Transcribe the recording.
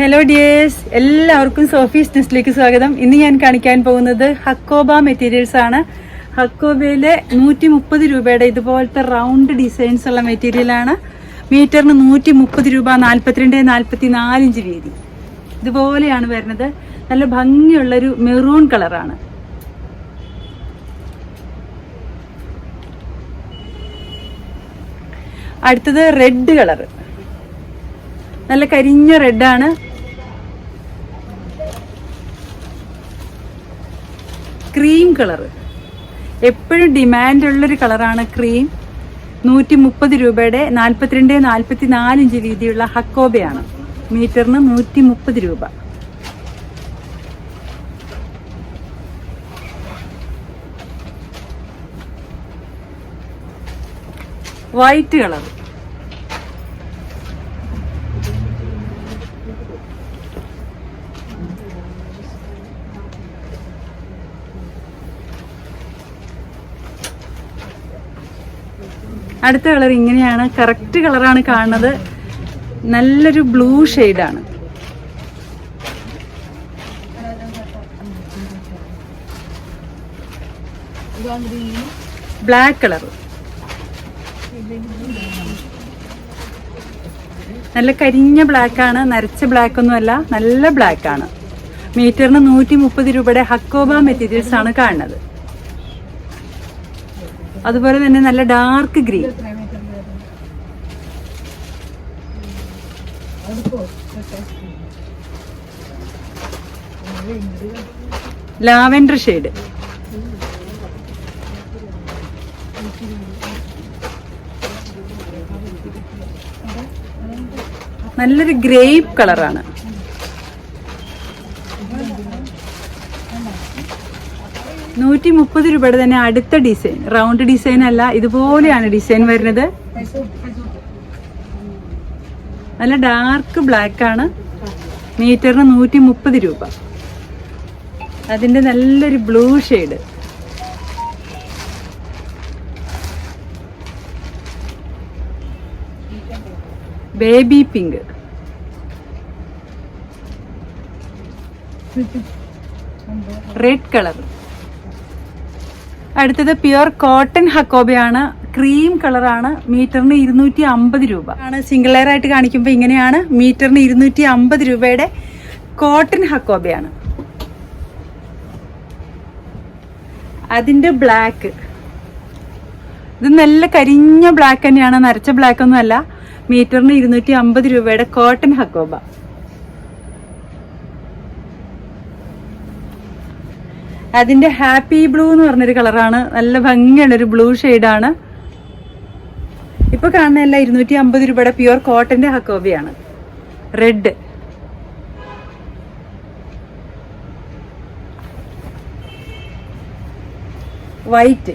Hello dears എല്ലാവർക്കും Sophie's നെസ്റ്റിലേക്ക് സ്വാഗതം. ഇന്ന് ഞാൻ കാണിക്കാൻ പോകുന്നത് ഹക്കോബ മെറ്റീരിയൽസ് ആണ്. ഹക്കോബയിലെ നൂറ്റി മുപ്പത് രൂപയുടെ ഇതുപോലത്തെ റൗണ്ട് ഡിസൈൻസ് ഉള്ള മെറ്റീരിയലാണ് മീറ്ററിന് നൂറ്റി മുപ്പത് രൂപ നാൽപ്പത്തിരണ്ട് നാൽപ്പത്തി നാലിഞ്ച് വീതി. ഇതുപോലെയാണ് വരുന്നത്. നല്ല ഭംഗിയുള്ളൊരു മെറൂൺ കളറാണ് അടുത്തത് റെഡ് കളർ നല്ല കരിഞ്ഞ റെഡാണ് ക്രീം കളർ എപ്പോഴും ഡിമാൻഡുള്ളൊരു കളറാണ് ക്രീം. നൂറ്റി മുപ്പത് രൂപയുടെ നാൽപ്പത്തിരണ്ട് നാൽപ്പത്തി നാലിഞ്ച് വീതിയുള്ള ഹക്കോബയാണ്. മീറ്ററിന് നൂറ്റി മുപ്പത് രൂപ. വൈറ്റ് കളർ അടുത്ത കളർ ഇങ്ങനെയാണ്. കറക്റ്റ് കളറാണ് കാണുന്നത്. നല്ലൊരു ബ്ലൂ ഷെയ്ഡാണ് ബ്ലാക്ക് കളർ നല്ല കരിഞ്ഞ ബ്ലാക്ക് ആണ്. നരച്ച ബ്ലാക്ക് ഒന്നുമല്ല. നല്ല ബ്ലാക്ക് ആണ്. മീറ്ററിന് നൂറ്റി മുപ്പത് രൂപയുടെ ഹക്കോബ മെറ്റീരിയൽസ് ആണ് കാണുന്നത്. അതുപോലെ തന്നെ നല്ല ഡാർക്ക് ഗ്രീൻ ലാവൻഡർ ഷെയ്ഡ് നല്ലൊരു ഗ്രേപ്പ് കളറാണ് നൂറ്റി മുപ്പത് രൂപയുടെ തന്നെ അടുത്ത ഡിസൈൻ. റൗണ്ട് ഡിസൈൻ അല്ല ഇതുപോലെയാണ് ഡിസൈൻ വരുന്നത്. നല്ല ഡാർക്ക് ബ്ലാക്ക് ആണ്. മീറ്ററിന് നൂറ്റി മുപ്പത് രൂപ. അതിന്റെ നല്ലൊരു blue shade. Baby pink. Red colour. അടുത്തത് പ്യുർ കോട്ടൺ ഹക്കോബയാണ്. ക്രീം കളറാണ് മീറ്ററിന് ഇരുന്നൂറ്റി അമ്പത് രൂപ. ആണ് സിംഗിൾ ലെയർ ആയിട്ട് കാണിക്കുമ്പോൾ ഇങ്ങനെയാണ് മീറ്ററിന് ഇരുന്നൂറ്റി അമ്പത് രൂപയുടെ കോട്ടൺ ഹക്കോബയാണ്. അതിന്റെ ബ്ലാക്ക്. ഇത് നല്ല കരിഞ്ഞ ബ്ലാക്ക് തന്നെയാണ്. നരച്ച ബ്ലാക്ക് ഒന്നുമല്ല. മീറ്ററിന് ഇരുന്നൂറ്റി അമ്പത് രൂപയുടെ കോട്ടൺ ഹക്കോബ. അതിന്റെ ഹാപ്പി ബ്ലൂ എന്ന് പറഞ്ഞൊരു കളറാണ്. നല്ല ഭംഗിയുള്ള ഒരു ബ്ലൂ ഷെയ്ഡാണ്. ഇപ്പൊ കാണുന്ന എല്ലാം ഇരുന്നൂറ്റി അമ്പത് രൂപയുടെ പ്യുവർ കോട്ടന്റെ ഹക്കോബിയാണ്. Red white